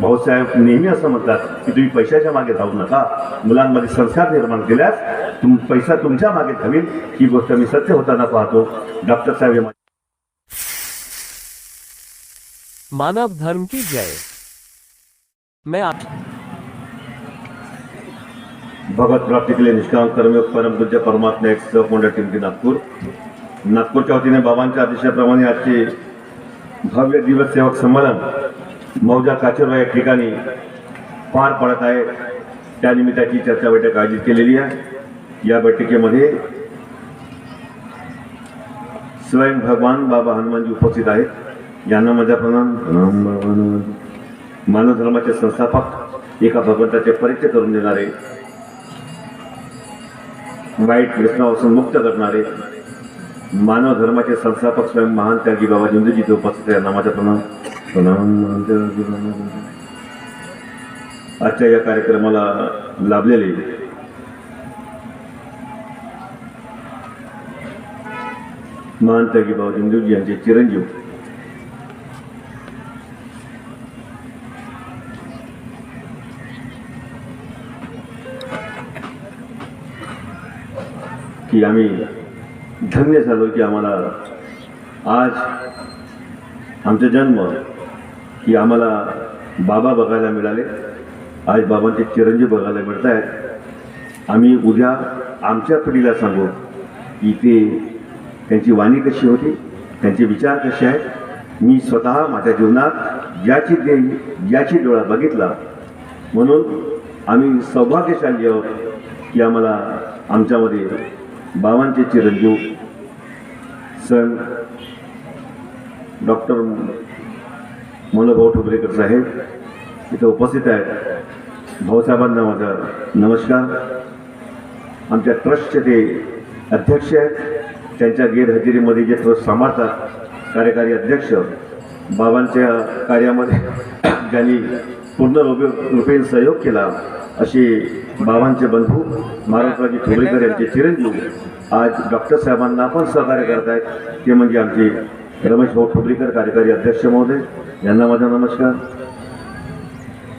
भाऊसाहेब नेहमी असं म्हणतात की तुम्ही पैशाच्या मागे जाऊ नका. मुलांमध्ये संस्कार निर्माण केल्यास तुम पैसा तुमच्या मागे धावेल ही गोष्ट मी सत्य होताना पाहतो. डॉक्टर साहेब मानव धर्म की जय. मैं आप भगवत प्राप्ति के लिए निष्काम कर्मयोग परम पूज्य परमात्मा एक सेवक मंडळ टिमकी नागपूर। नागपूरच्या वतीने बाबांच्या आदेशाप्रमाणे आजचे भव्य दिवस सेवक संमेलन मौजा काचुर्वा या ठिकाणी पार पडत आहे. त्यानिमित्ताची चर्चा बैठक आयोजित केलेली आहे. या बैठकीमध्ये स्वयं भगवान बाबा हनुमानजी उपस्थित आहेत. यांना माझा प्रणाम मानव धर्माचे संस्थापक एका भगवंताचे परिचय करून देणारे वाईट व्यसनापासून मुक्त करणारे मानव धर्माचे संस्थापक स्वयं महान त्यागी बाबा जिंदूजी उपस्थित आहे नामाचा प्रणाम प्रणाम आजच्या या कार्यक्रमाला लाभलेले महान त्यागी बाबा जिंदूजी यांचे चिरंजीव. की आम्ही धन्य झालो की आम्हाला आज आमचा जन्म की आम्हाला बाबा बघायला मिळाले. आज बाबांचे चिरंजीव बघायला मिळत आहेत आम्ही उद्या आमच्या पिढीला सांगू की ते त्यांची वाणी कशी होती त्यांचे विचार कसे आहेत. मी स्वतः माझ्या जीवनात ज्याची ते ज्याची डोळा बघितला म्हणून आम्ही सौभाग्यशाली आहोत की आम्हाला आमच्यामध्ये बाबांचे चिरंजीव सण डॉक्टर मनोभाऊ ठोबरेकर साहेब इथं उपस्थित आहेत. भाऊसाहेबांना माझा नमस्कार. आमच्या ट्रस्टचे ते अध्यक्ष आहेत. त्यांच्या गैरहजेरीमध्ये जे ट्रस्ट सांभाळतात कार्यकारी अध्यक्ष बाबांच्या कार्यामध्ये ज्यांनी पूर्ण रूपे- सहयोग केला असे बाबांचे बंधू महाराष्ट्राजी ठोबरेकर यांचे चिरंजीव आज डॉक्टर साहेबांना पण सहकार्य करत आहेत ते म्हणजे आमचे रमेश भाऊ ठोबरीकर कार्यकारी अध्यक्ष महोदय यांना माझा नमस्कार.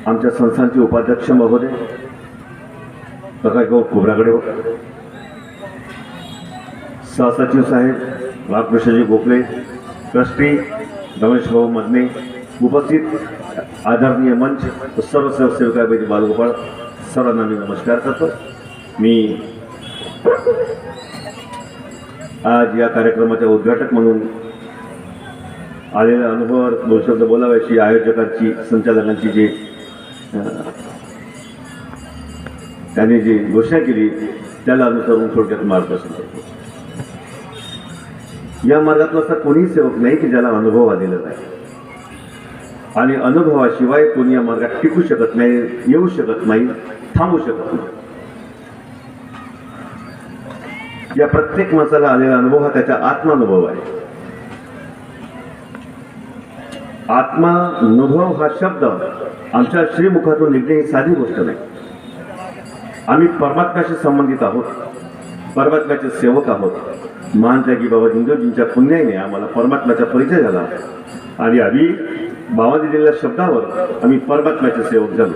आमच्या संस्थांचे उपाध्यक्ष महोदय प्रकाश भाऊ खोबरागडे हो. सहसचिव साहेब रामकृष्णजी गोखले ट्रस्टी रमेश भाऊ मदने उपस्थित आदरणीय मंच सर्व स्वयंसेविकापैकी बालगोपाळ सर्वांना मी नमस्कार करतो. मी आज या कार्यक्रमाच्या उद्घाटक म्हणून आलेल्या अनुभवावर दोन शब्द बोलाव्याची आयोजकांची संचालकांची जी त्यांनी जी घोषणा केली त्याला अनुसरून थोडक्यात मार्गदर्शन करतो. या मार्गातला असा कोणीही सेवक नाही की ज्याला अनुभव आलेला नाही. आणि अनुभवाशिवाय कोणी या मार्गात टिकू शकत नाही येऊ शकत नाही थांबू शकत नाही. या प्रत्येक माणसाला आलेला अनुभव हा त्याचा आत्मानुभव आहे. आत्मानुभव हा शब्द आमच्या श्रीमुखातून निघणे ही साधी गोष्ट नाही. आम्ही परमात्म्याशी संबंधित आहोत परमात्म्याचे सेवक आहोत. महान त्यागी बाबा जिंदोजींच्या पुण्याने आम्हाला परमात्म्याचा परिचय झाला. आणि आम्ही बाबा दिलेल्या शब्दावर आम्ही परमात्म्याचे सेवक झालो.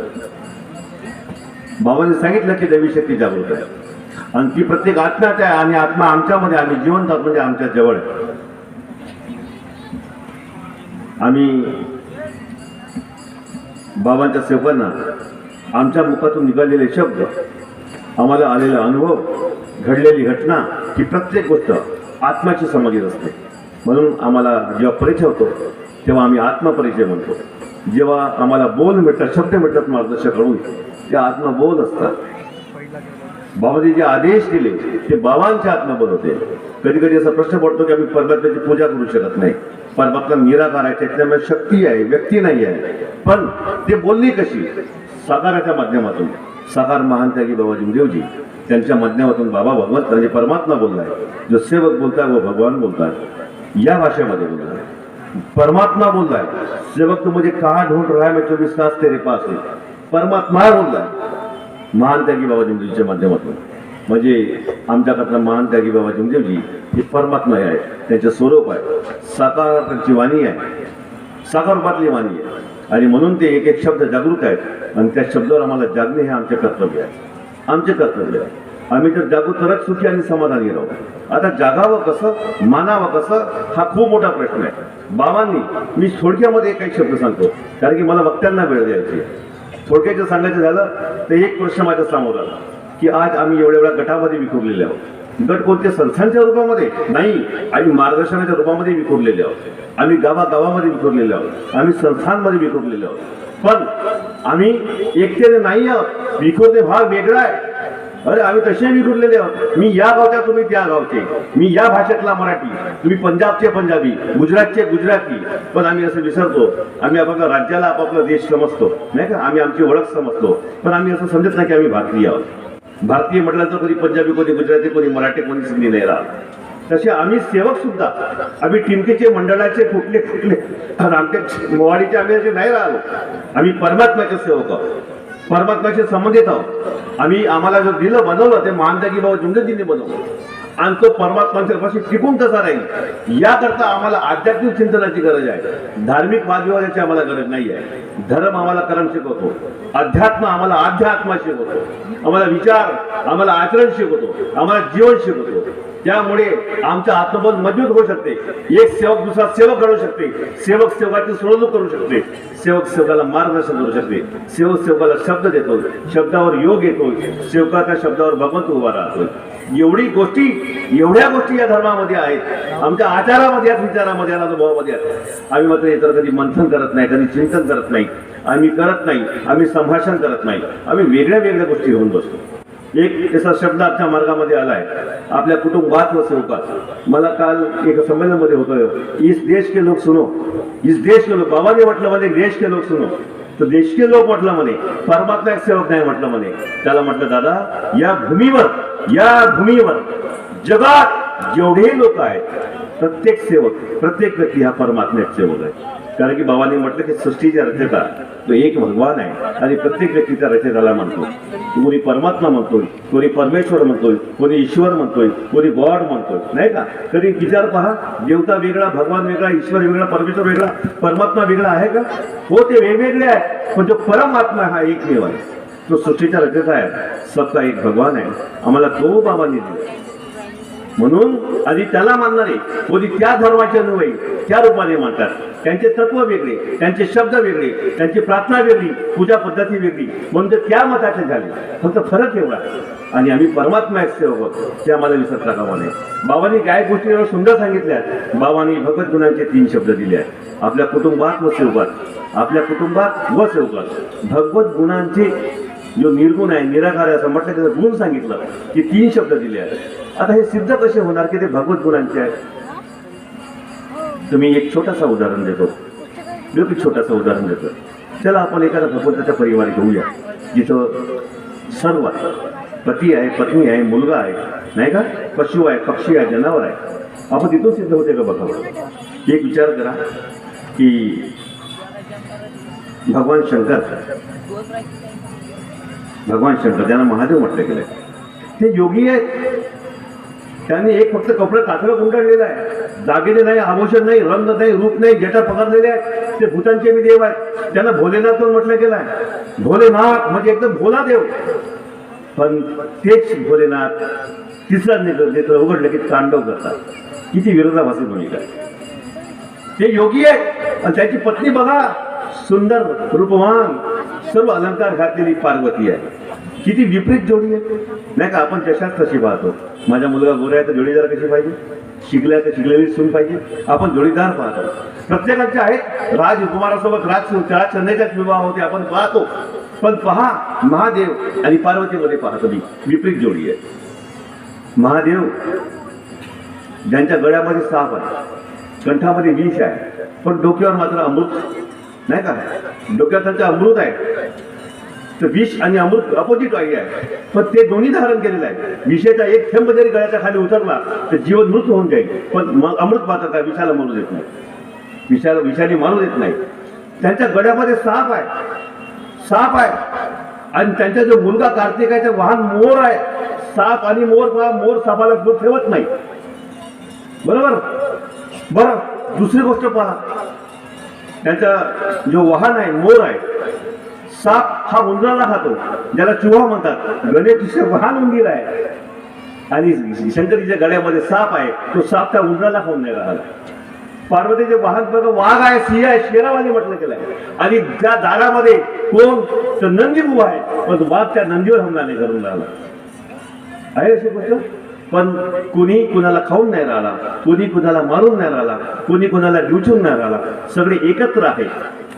बाबांनी सांगितलं की दैवी शक्ती जागृत आहे. आणि ती प्रत्येक आत्म्यात आहे आणि आत्मा आमच्यामध्ये आम्ही जिवंत म्हणजे आमच्या जवळ आहे. आम्ही बाबांच्या सेवकांना आमच्या मुखातून निघालेले शब्द आम्हाला आलेला अनुभव घडलेली घटना ही प्रत्येक गोष्ट आत्म्याशी संबंधित असते. म्हणून आम्हाला जेव्हा परिचय होतो तेव्हा आम्ही आत्मपरिचय म्हणतो. जेव्हा आम्हाला बोल मिळतात शब्द मिळतात मार्गदर्शकडून ते आत्मबोध असतात. बाबाजी जे आदेश दिले ते बाबांचे आत्मबोध होते. कधी कधी असा प्रश्न पडतो की आम्ही परमात्म्याची पूजा करू शकत नाही. परमात्मा निराकार आहे त्याच्यामुळे शक्ती आहे व्यक्ती नाही आहे. पण ते बोलली कशी? साकाराच्या माध्यमातून. साकार महान त्यागी बाबा देवजी. त्यांच्या माध्यमातून बाबा भगवंत म्हणजे परमात्मा बोललाय. जो सेवक बोलताय व भगवान बोलताय. या भाषेमध्ये बोललाय. परमात्मा बोललाय. सेवक तू मुझे म्हणजे कहा ढूंढ रहा है मैं चौबीस तास तेरे पास परमात्मा बोललाय. महान त्यागी बाबा जिमदेवजीच्या माध्यमातून. म्हणजे आमच्याकडनं महान त्यागी बाबा जिमदेवजी हे परमात्मा आहे त्यांचे स्वरूप आहे. साकार त्यांची वाणी आहे. साकार रूपातली वाणी आहे. आणि म्हणून ते एक एक शब्द जागृत आहेत. आणि त्या शब्दावर आम्हाला जागणे हे आमचे कर्तव्य आहे. आमचे कर्तव्य आहे. आम्ही जर जागू तरच सुखी आणि समाधानी राहू. आता जागावं कसं मानावं कसं हा खूप मोठा प्रश्न आहे. बाबांनी मी थोडक्यामध्ये काही शब्द सांगतो. कारण की मला वक्त्यांना वेळ द्यायची थोडक्याचं सांगायचं झालं तर एक प्रश्न माझ्यासमोर आला. की आज आम्ही एवढ्या एवढ्या गटामध्ये विखुरलेले आहोत. गट कोणत्या संस्थांच्या रूपामध्ये? नाही आम्ही मार्गदर्शनाच्या रूपामध्ये विखुरलेले आहोत. आम्ही गावागावामध्ये विखुरलेले आहोत. आम्ही संस्थांमध्ये विखुरलेले आहोत. पण आम्ही एकटेने नाही आहोत. विखुरणे भाग वेगळा आहे. अरे आम्ही तसे विखुरलेले आहोत. मी या गावच्या तुम्ही त्या गावचे. मी या भाषेतला मराठी. तुम्ही पंजाबचे पंजाबी गुजरातचे गुजराती. पण आम्ही असं विसरतो. आम्ही आपापल्या राज्याला आपापला देश समजतो. नाही का? आम्ही आमची ओळख समजतो. पण आम्ही असं समजत नाही की आम्ही भारतीय आहोत. भारतीय म्हटलं तर कधी पंजाबी कोणी गुजराती कोणी मराठी कोणी सिंधी नाही राहत. तसे आम्ही सेवक सुद्धा आम्ही टिमकेचे मंडळाचे फुटले फुटले आणि आमच्या मोवाडीचे आम्ही असे नाही राहिलो. आम्ही परमात्म्याचे सेवक आहोत. परमात्म्याशी संबंधित आहोत. आम्ही आम्हाला जर दिलं बनवलं ते महानदागी बाबा जुंगजींनी बनवलं. आणि तो परमात्माच्या पाशी टिकून कसा राहील. याकरता आम्हाला आध्यात्मिक चिंतनाची गरज आहे. धार्मिक वादविवादाची आम्हाला गरज नाही आहे. धर्म आम्हाला कर्म शिकवतो. अध्यात्म आम्हाला अध्यात्मा शिकवतो. आम्हाला विचार आम्हाला आचरण शिकवतो. आम्हाला जीवन शिकवतो. त्यामुळे आमचं आत्मबल मजबूत होऊ शकते. एक सेवक दुसरा सेवक घडू शकते. सेवक सेवकाची सोडवणूक करू शकते. सेवक सेवकाला मार्गदर्शन करू शकते. सेवक सेवकाला शब्द देतो. शब्दावर योग येतो. सेवकाच्या शब्दावर भगवंत उभा राहतो. एवढी गोष्टी एवढ्या गोष्टी या धर्मामध्ये आहेत. आमच्या आचारामध्ये आहेत विचारामध्ये आहेत अनुभवामध्ये आहेत. आम्ही मात्र इतर कधी मंथन करत नाही कधी चिंतन करत नाही. आम्ही करत नाही. आम्ही संभाषण करत नाही. आम्ही वेगळ्या वेगळ्या गोष्टी घेऊन बसतो. एक त्याचा शब्द आजच्या मार्गामध्ये आलाय. आपल्या कुटुंबात व स्वरूपात मला काल एक संमेलनामध्ये होतं इस देश के लोक सुनो. इस देश के लोक बाबाने म्हटलं म्हणे देश के लोक सुनो. तर देश के लोक म्हटलं म्हणे परमात्मा एक सेवक नाही म्हटलं म्हणे. त्याला म्हटलं दादा या भूमीवर या भूमीवर जगात जेवढेही लोक आहेत प्रत्येक सेवक प्रत्येक व्यक्ती हा परमात्म्याचा सेवक आहे. कारण की बाबांनी म्हटलं की सृष्टीच्या रचयिता तो एक भगवान आहे. आणि प्रत्येक व्यक्तीच्या रचेताला म्हणतो कोणी परमात्मा म्हणतोय कोणी परमेश्वर म्हणतोय कोणी ईश्वर म्हणतोय कोणी गॉड म्हणतोय. नाही का? तरी विचार पहा देवता वेगळा भगवान वेगळा ईश्वर वेगळा परमेश्वर वेगळा परमात्मा वेगळा आहे का? हो ते वेगवेगळे आहे पण जो परमात्मा हा एकमेव आहे. तो सृष्टीचा रचयिता आहे. सबका एक भगवान आहे. आम्हाला तो बाबांनी दिला. म्हणून आधी त्याला मानणारे कोणी त्या धर्माचे नव्हे त्या रूपाने मानतात. त्यांचे तत्व वेगळे त्यांचे शब्द वेगळे त्यांची प्रार्थना वेगळी पूजा पद्धती वेगळी. म्हणून ते त्या मताचे झाले. फक्त फरक एवढा आणि आम्ही परमात्मा एक सेवक. ते आम्हाला विसरता कामा नये. बाबांनी काय गोष्टी सुंदर सांगितल्या आहेत. बाबांनी भगवत गुणांचे तीन शब्द दिले आहेत. आपल्या कुटुंबात व सेवकात. आपल्या कुटुंबात व सेवकात. भगवत गुणांचे जो निर्गुण आहे निराकार आहे असं म्हटलं त्याचं गुण सांगितलं की तीन शब्द दिले आहेत. आता हे सिद्ध कसे होणार की ते भगवत गुरांचे आहेत? तुम्ही एक छोटासा उदाहरण देतो. मी एक छोटासा उदाहरण देतो. चला आपण एखादा भगवंताचा परिवार घेऊया. जिथं सर्व पती आहे पत्नी आहे मुलगा आहे नाही का? पशु आहे पक्षी आहे जनावर आहे. आपण तिथून सिद्ध होते का बघा एक विचार करा की भगवान शंकर भगवान शंकर ज्यांना महादेव म्हटलं गेलं ते योगी आहेत. त्यांनी एक फक्त कपडे कातडं गुंडाळलेलं आहे. दागिने नाही आभूषण नाही रंग नाही रूप नाही गेटा पकडलेले आहेत ते भूतांचे मी देव आहेत. त्यांना भोलेनाथ पण म्हटलं गेलं आहे. भोलेनाथ म्हणजे एकदम भोला देव. पण तेच भोलेनाथ तिसरा नेत्र नेत्र उघडलं की तांडव करतात. किती विरोधाभासी भूमिका ते योगी आहेत. आणि त्याची पत्नी बघा सुंदर रूपवान सर्व अलंकार घातलेली पार्वती आहे. किती विपरीत जोडी आहे. नाही का आपण जशाच तशी पाहतो. माझा मुलगा गोरा आहे तर जोडीदार कशी पाहिजे? शिकल्या तर शिकलेली सून पाहिजे. आपण जोडीदार पाहतो. प्रत्येकाचे आहेत. राजकुमारासोबत राज राज विवाह होते आपण पाहतो. पण पहा महादेव आणि पार्वतीमध्ये पाहतो मी विपरीत जोडी आहे. महादेव ज्यांच्या गळ्यामध्ये साप आहे कंठामध्ये विष आहे पण डोक्यावर मात्र अमृत नाही का? डोक्यात त्यांचं अमृत आहे. तर विष आणि अमृत अपोजिट वाई आहे. पण ते दोन्ही धारण केलेलं आहे. विषयाचा एक थेंब जरी गळ्याच्या खाली उतरला तर जीवन मृत होऊन जाईल. पण मग अमृत मात्र काय विषाला मारू देत नाही. विषाला विषाने मारू देत नाही. त्यांच्या गळ्यामध्ये साप आहे. साप आहे. आणि त्यांचा जो मुलगा कार्तिक आहे ते वाहन मोर आहे. साप आणि मोर पहा मोर सापाला दूर ठेवत नाही. बरोबर? बरं दुसरी गोष्ट पहा. त्यांचा जो वाहन आहे मोर आहे साप हा उंदराला खातो. ज्याला चुहा म्हणतात. गणेश वाहन उंदीर आहे. आणि शंकरीच्या गळ्यामध्ये साप आहे. तो साप त्या उंदराला खाऊन नाही राहिला. पार्वतीचे वाहन बघा वाघ आहे सिंह आहे शेरावाने म्हटलं गेलं आहे आणि त्या दारामध्ये कोण? तर नंदी उभा आहे. पण वाघ त्या नंदीवर हमला नाही करून राहिला. आहे अशी गोष्ट? पण कुणी कुणाला खाऊन नाही राहिला. कुणी कुणाला मारून नाही राहिला. कुणी कुणाला ड्युचून नाही राहिला. सगळे एकत्र आहे.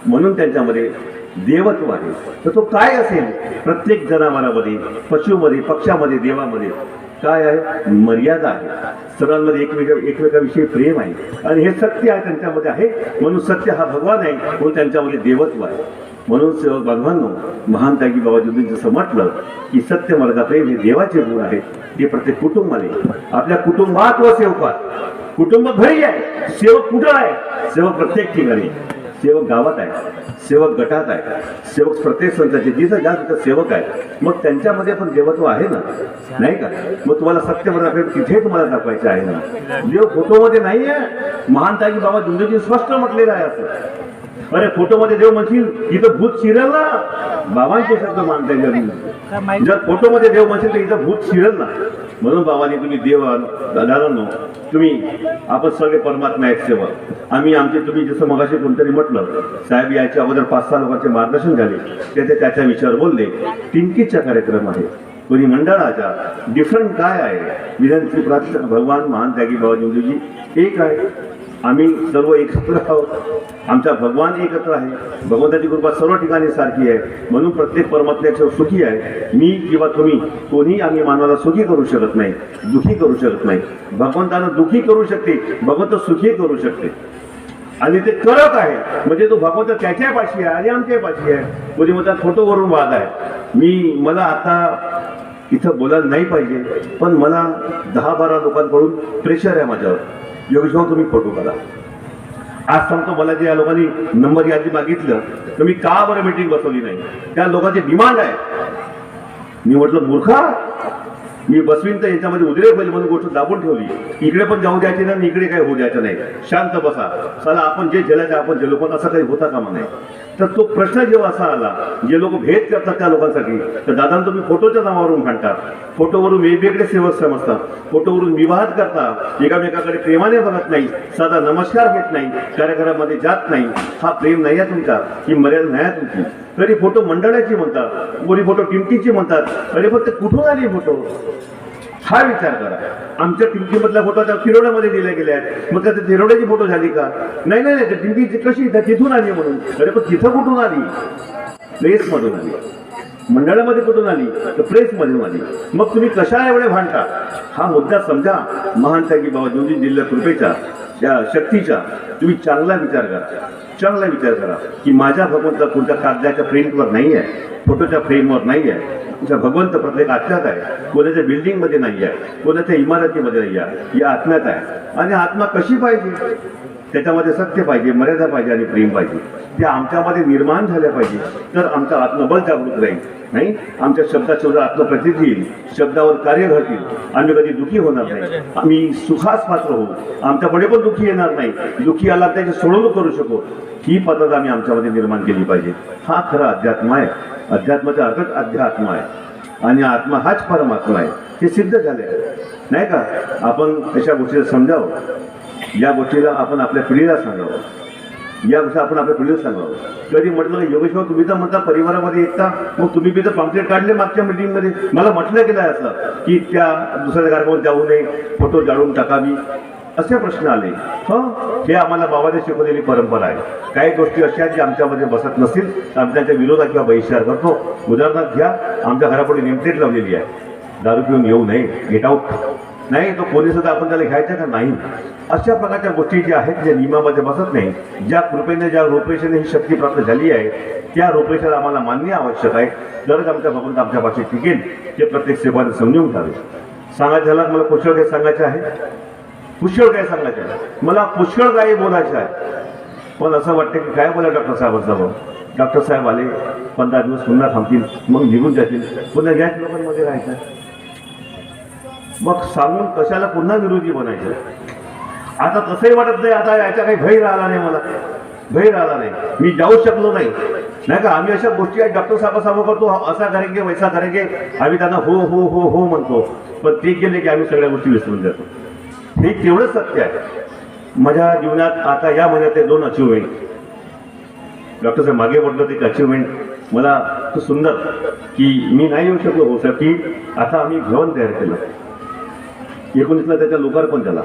म्हणून त्यांच्यामध्ये देवत्व आहे तर तो काय असेल? प्रत्येक जनावरामध्ये पशुमध्ये पक्षामध्ये देवामध्ये काय आहे? मर्यादा आहे. सर्वांमध्ये एकमेका एकमेकाविषयी प्रेम आहे. आणि हे सत्य आहे त्यांच्यामध्ये आहे. म्हणून सत्य हा भगवान आहे. म्हणून त्यांच्यामध्ये देवत्व आहे. म्हणून सेवक बांधवांनो महान त्यागी बाबाजींनी जसं म्हटलं की सत्य मार्गा प्रेम हे देवाचे गुण आहेत ते प्रत्येक कुटुंबाने. आपल्या कुटुंबात व सेवकात. कुटुंब घरी आहे. सेवक कुठं आहे? सेवक प्रत्येक ठिकाणी. सेवक गावात आहे. सेवक गटात आहे. सेवक प्रत्येक संताचे जिथं जास्त सेवक आहे. मग त्यांच्यामध्ये पण देवत्व आहे ना? नाही का? मग तुम्हाला सत्य मार्गा तिथे तुम्हाला दाखवायचं आहे ना? देव फोटोमध्ये नाही आहे महानताजी बाबा दुंदजी स्पष्ट म्हटलेलं आहे असं. अरे फोटोमध्ये देव म्हणशील इथं भूत शिरल ना? बाबांचे शब्द मानता येईल जर फोटोमध्ये देव म्हणशील तर इथं भूत शिरल ना? म्हणून बाबांनी तुम्ही देव दादांनो तुम्ही आपण सगळे परमात्मा एक सेवक. आम्ही आमचे तुम्ही जसं मगाशी कोणतरी म्हटलं साहेब याच्या अगोदर पाच सहा लोकांचे मार्गदर्शन झाले. ते ते त्याच्या विषयावर बोलले टिंकीचा कार्यक्रम आहे. कोणी मंडळाचा डिफरंट काय आहे? विधानची प्राप्त भगवान महान त्यागी बाबाजी एक आहे. आम्ही सर्व एकत्र आहोत. आमचा भगवान एकत्र आहे. भगवंताची कृपा सर्व ठिकाणी सारखी आहे. म्हणून प्रत्येक परमात्म्याच्या सुखी आहे. मी किंवा तुम्ही कोणी आम्ही मानवाला सुखी करू शकत नाही दुखी करू शकत नाही. भगवंतानं दुखी करू शकते भगवंत सुखी करू शकते. आणि ते करत आहे. म्हणजे तो भगवंत त्याच्या पाशी आहे आणि आमच्या पाशी आहे. कोणी म्हणतात फोटोवरून वाद आहे. मी मला आता इथं बोलायला नाही पाहिजे पण मला दहा बारा लोकांकडून प्रेशर आहे माझ्यावर. योगेश तुम्ही फोटो काढा. आज सांगतो मला जे या लोकांनी नंबर यादी मागितलं तर मी का बरं मीटिंग बसवली नाही? त्या लोकांची डिमांड आहे. मी म्हटलं मूर्खा मी बसवीन तर याच्यामध्ये उद्रेक होईल म्हणून गोष्ट दाबून ठेवली. इकडे पण जाऊ द्यायची नाही आणि इकडे काही होऊ द्यायचं नाही. शांत बसा. चला आपण जे झेलायचं आपण झेलो पण असं काही होता कामा नाही तर तो प्रश्न जेव्हा असा आला जे लोक भेद करतात त्या लोकांसाठी तर दादा तुम्ही फोटोच्या नावावरून भांडतात फोटोवरून वेगवेगळे सेवक समजतात फोटोवरून विवाद करता एकामेकाकडे प्रेमाने बघत नाही साधा नमस्कार घेत नाही कार्यक्रमामध्ये जात नाही हा प्रेम नाही आहे तुमचा. ही मर्यादा नाही आहे तुमची. तरी फोटो मंडळाची म्हणतात कोणी फोटो टिमकीची म्हणतात कधी फक्त कुठून आली फोटो? हा विचार करा. आमच्या टिमकीमधला फोटो त्या तिरोड्यामध्ये दिल्या गेल्या आहेत. मग त्या तिरोड्याची फोटो झाली का? नाही नाही नाही त्या टिमकीची कशी त्या तिथून आली म्हणून? अरे पण तिथं कुठून आली? प्रेसमधून आली. मंडळामध्ये कुठून आली? तर प्रेसमधून आली. मग तुम्ही कशा एवढे भांडता? हा मुद्दा समजा महान की बाबा दोन जिल्हा कृपेच्या त्या शक्तीचा तुम्ही चांगला विचार करा. चांगला विचार करा की माझ्या भगवंत पुढच्या कागदाच्या प्रिंटवर नाही आहे फोटोच्या फ्रेमवर नाही आहे तुमच्या भगवंत प्रत्येक आत्म्यात आहे. कोणाच्या बिल्डिंगमध्ये नाही आहे कोणाच्या इमारतीमध्ये नाही आहे या आत्म्यात आहे. आणि आत्मा कशी पाहिजे? त्याच्यामध्ये सत्य पाहिजे मर्यादा पाहिजे आणि प्रेम पाहिजे. ते आमच्यामध्ये निर्माण झाल्या पाहिजे. तर आमचा आत्मबल जागृत राहील नाही? आमच्या शब्दात शब्द आत्मप्रसिद्धी येईल शब्दावर कार्य घडतील आम्ही कधी दुखी होणार नाही. आम्ही सुखास पात्र होऊ. आमच्याकडे पण दुखी येणार नाही. दुखी आला त्याची सोडवणूक करू शकू. ही पद्धत आम्ही आमच्यामध्ये निर्माण केली पाहिजे. हा खरा अध्यात्म आहे. अध्यात्माचा अर्थच अध्यात्म आहे. आणि आत्मा हाच परमात्मा आहे. हे सिद्ध झाले आहे नाही का? आपण अशा गोष्टीला समजावं. या गोष्टीला आपण आपल्या पिढीला सांगावं. या गोष्टी आपण आपल्या पिढीला सांगावं. कधी म्हटलं की योगेश्वर तुम्ही तर म्हणता परिवारामध्ये एकता. मग तुम्ही बी तर पॉम्पलेट काढले मागच्या मीटिंगमध्ये मला म्हटलं गेलं आहे असं की त्या दुसऱ्या कार्यक्रमात जाऊ नये फोटो जाळून टाकावी. असे प्रश्न आले. हो? हे आम्हाला बाबाने शिकवलेली परंपरा आहे. काही गोष्टी अशा आहेत जे आमच्यामध्ये बसत नसतील. तर आम्ही त्यांच्या विरोधात किंवा बहिष्कार करतो. उदाहरणार्थ घ्या आमच्या घरापुढे नेमप्लेट लावलेली आहे. दारू पिऊन येऊ नये. गेट आऊट नाही तो कोणी सुद्धा आपण त्याला घ्यायचा का? नाही. अशा प्रकारच्या गोष्टी ज्या आहेत ज्या नियमामध्ये बसत नाही ज्या कृपेने ज्या रूपरेषेने ही शक्ती प्राप्त झाली आहे त्या रूपरेषेला आम्हाला मान्य आवश्यक आहे. तरच आमच्या भगवंत आमच्या भाषेत टिकेल ते प्रत्येक सेवाने समजून घ्यावे. सांगायचं झालं मला पुष्कळ काही सांगायचं आहे? पुष्कळ काय सांगायचं आहे? मला पुष्कळ काही बोलायचं आहे. पण असं वाटतं की काय बोला डॉक्टर साहेबांचं डॉक्टर साहेब आले पंधरा दिवस पुन्हा थांबतील मग निघून जातील. पुन्हा याच लोकांमध्ये राहायचं. मग सांगून कशाला पुन्हा विरोधी बनायचं? आता तसंही वाटत नाही आता याच्या काही भय राहिला नाही मला. भय राहिला नाही. मी जाऊ शकलो नाही. नाही का? आम्ही अशा गोष्टी आहेत डॉक्टर साहेबांसमोर करतो. असा करेंगे वैसा करेंगे. आम्ही त्यांना हो हो हो हो म्हणतो. पण ते गेले की आम्ही सगळ्या गोष्टी विसरून जातो. हे तेवढंच सत्य आहे. माझ्या जीवनात आता या महिन्यात ते दोन अचिव्हमेंट डॉक्टर साहेब मागे पडलं ते अचिव्हमेंट मला खूप सुंदर की मी नाही येऊ शकलो. हो की आता आम्ही भवन तयार केलं. एकोणीसला त्याच्या लोकार्पण झाला.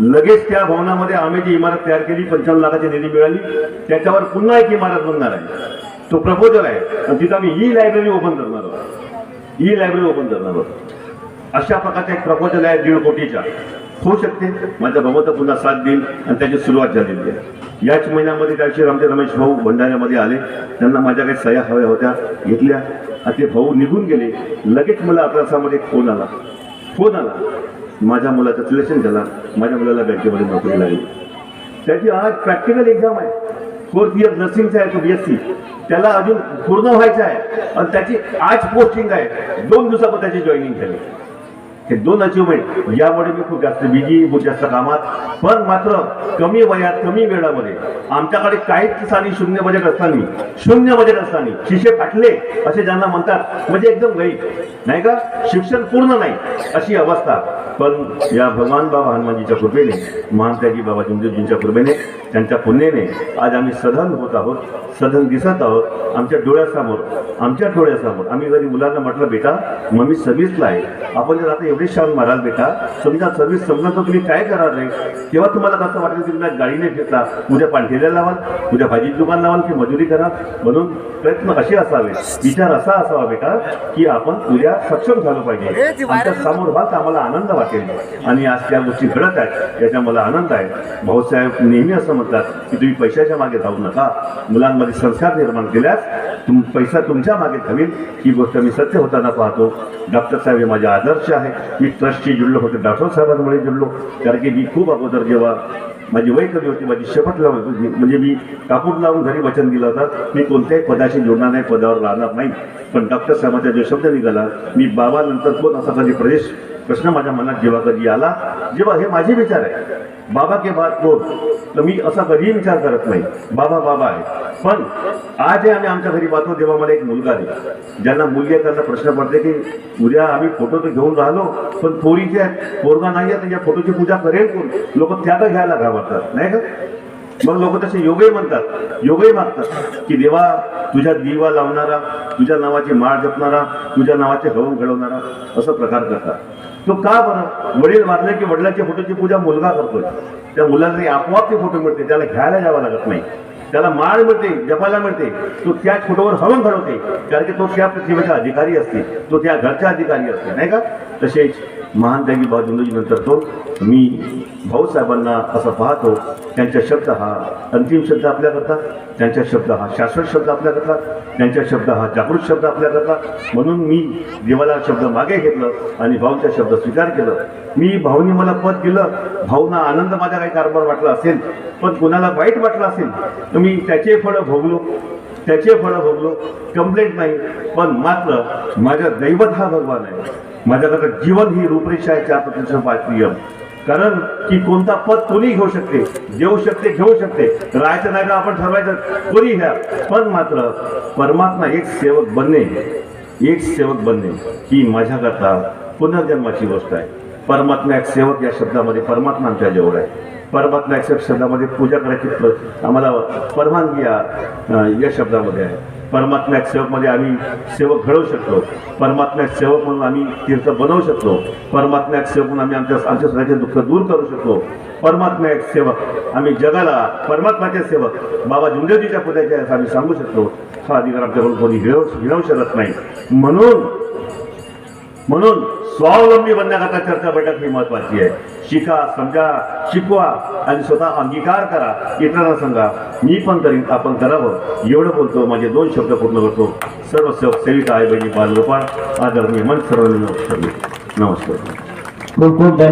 लगेच त्या भवनामध्ये आम्ही जी इमारत तयार केली पंचावन्न लाखाची निधी मिळाली त्याच्यावर पुन्हा एक इमारत बनणार आहे. तो प्रपोजल आहे. आणि तिथं आम्ही ई लायब्ररी ओपन करणार आहोत. ई लायब्ररी ओपन करणार आहोत. अशा प्रकारचा एक प्रपोजल आहे दीड कोटीच्या होऊ शकते. माझ्या भगवंत पुन्हा साथ देईल आणि त्याची सुरुवात झालेली आहे. याच महिन्यामध्ये त्याविषयी आमचे रमेश भाऊ भंडाऱ्यामध्ये आले. त्यांना माझ्या काही सह्या हव्या होत्या घेतल्या. आणि ते भाऊ निघून गेले. लगेच मला अकरासामध्ये फोन आला. फोन आला. माझ्या मुलाचं सिलेक्शन झाला. माझ्या मुलाला बँकेमध्ये नोकरी लागली. त्याची आज प्रॅक्टिकल एक्झाम आहे. फोर्थ इयर नर्सिंगचा आहे तो बी एस सी त्याला अजून पूर्ण व्हायचं आहे. आणि त्याची आज पोस्टिंग आहे. दोन दिवसापूर्वी त्याची जॉईनिंग झाली. हे दोन अचिव्हमेंट यामुळे मी खूप जास्त बिजी खूप जास्त कामात. पण मात्र कमी वयात कमी वेळामध्ये आमच्याकडे काहीच साली शून्य बजेट असताना शून्य बजेट असताना शिशे फाटले असे ज्यांना म्हणतात म्हणजे एकदम गई नाही का? शिक्षण पूर्ण नाही. अशी अवस्था. पण या भगवान बाबा हनुमानजीच्या कृपेने महानत्यागी बाबा चिंदेजींच्या कृपेने त्यांच्या पुण्याने आज आम्ही सधन होत आहोत सधन दिसत आहोत आमच्या डोळ्यासमोर आमच्या डोळ्यासमोर. आम्ही जरी मुलांना म्हटलं बेटा मम्मी सर्व्हिसला आहे. आपण जर आता एवढे शान माराल बेटा समजा सर्व्हिस समजा तर तुम्ही काय करणार नाही तेव्हा तुम्हाला कसं वाटेल की तुम्हाला गाडीने घेतला उद्या पाणठेल्या लावाल उद्या भाजी दुकान लावाल की मजुरी करा? म्हणून प्रयत्न असे असावे विचार असा असावा बेटा की आपण उद्या सक्षम झालं पाहिजे. आमच्यासमोर व्हाल आम्हाला आनंद वाटेल. आणि आज त्या गोष्टी घडत आहेत याचा मला आनंद आहे. भाऊसाहेब नेहमी असं म्हणतात की तुम्ही पैशाच्या मागे धावू नका. मुलांमध्ये संस्कार निर्माण केल्यास तुम पैसा तुमच्या मागे धावेल ही गोष्ट मी सत्य होताना पाहतो. डॉक्टर साहेब हे माझे आदर्श आहे. मी ट्रस्टशी जुळलो होते डॉक्टर साहेबांमुळे जुळलो. कारण की मी खूप अगोदर जेव्हा माझी वय कमी होती माझी शपथ लावून होती. म्हणजे मी कापूर लावून घरी वचन दिलं होतं. मी कोणत्याही पदाशी जोडणार नाही पदावर राहणार नाही. पण डॉक्टर साहेबांचा जो शब्द निघाला मी बाबानंतर कोण असा कधी प्रदेश प्रश्न माझ्या मनात जेव्हा कधी आला जेव्हा हे माझे विचार आहे बाबा के बाद कोण? तर मी असा कधीही विचार करत नाही. बाबा बाबा आहे पण आज आम्ही आमच्या घरी पाहतो तेव्हा मला एक मुलगा आहे ज्यांना मुलगी आहे त्यांना प्रश्न पडते की उद्या आम्ही फोटो तर घेऊन राहिलो पण पोरीचे आहेत पोरगा नाही आहे तर या फोटोची पूजा करेल कोण? लोक त्यात घ्यायला घाबरतात नाही का? मग लोक तसे योगही म्हणतात योगही मागतात की देवा तुझ्या दिवा लावणारा तुझ्या नावाची माळ जपणारा तुझ्या नावाचे हवन घडवणारा असं प्रकार करतात. तो का बरं? वडील मारले की वडिलाच्या फोटोची पूजा मुलगा करतोय. त्या मुलाला आपोआप ते फोटो मिळते त्याला घ्यायला जावं लागत नाही. त्याला माळ मिळते जपायला मिळते. तो त्याच फोटोवर हवन घडवते कारण की तो त्या पृथ्वीचा अधिकारी असते तो त्या घरचा अधिकारी असते नाही का? तसेच महान त्यागी बाजूंजी नंतर तो मी भाऊसाहेबांना असं पाहतो त्यांचा शब्द हा अंतिम शब्द आपल्याकरता त्यांचा शब्द हा शाश्वत शब्द आपल्याकरता त्यांचा शब्द हा जागृत शब्द आपल्याकरता. म्हणून मी देवाला शब्द मागे घेतलं आणि भाऊचा शब्द स्वीकार केलं. मी भाऊनी मला पद दिलं. भाऊना आनंद माझा काही कारभार वाटला असेल पण कोणाला वाईट वाटलं असेल तर मी त्याचे फळं भोगलो. त्याचे फळं भोगलो कंप्लेंट नाही पण मात्र माझ्या दैवत हा भगवान आहे. माझ्याकडे जीवन ही रूपरेषा आहे चार प्रतिशत पाच नियम कारण की कोणता पद कोणी घेऊ शकते देऊ शकते घेऊ शकते राहायचं नाही का आपण ठरवायचं कोणी घ्या. पण मात्र परमात्मा एक सेवक बनणे एक सेवक बनणे ही माझ्याकरता पुनर्जन्माची गोष्ट आहे. परमात्मा एक सेवक या शब्दामध्ये परमात्मा आमच्या जवळ आहे. परमात्मा शब्दामध्ये पूजा करायची आम्हाला परवानगी या या शब्दामध्ये आहे. परमात्मा सेवकमध्ये आम्ही सेवक घडवू शकतो परमात्मा सेवक म्हणून आम्ही तीर्थ बनवू शकतो परमात्मा सेवक म्हणून आम्ही आमच्या आमच्या स्वतःचे दुःख दूर करू शकतो परमात्मा एक सेवक. आम्ही जगाला परमात्माचे सेवक. बाबा जुंदेजीच्या पुण्याचे आम्ही सांगू शकतो हा अधिकार आमच्याकडून कोणी हिरवू हिरवू शकत नाही. म्हणून म्हणून स्वावलंबी बनण्याकरता चर्चा बैठक ही महत्वाची आहे. शिका समजा शिकवा आणि स्वतः अंगीकार करा. इतरांना सांगा मी पण करीन आपण करावं. एवढं बोलतो माझे दोन शब्द पूर्ण करतो. सर्व सेविका आई बहिणी बालगोपाळ आदरणीय मन सर्व नमस्कार नमस्कार. खूप खूप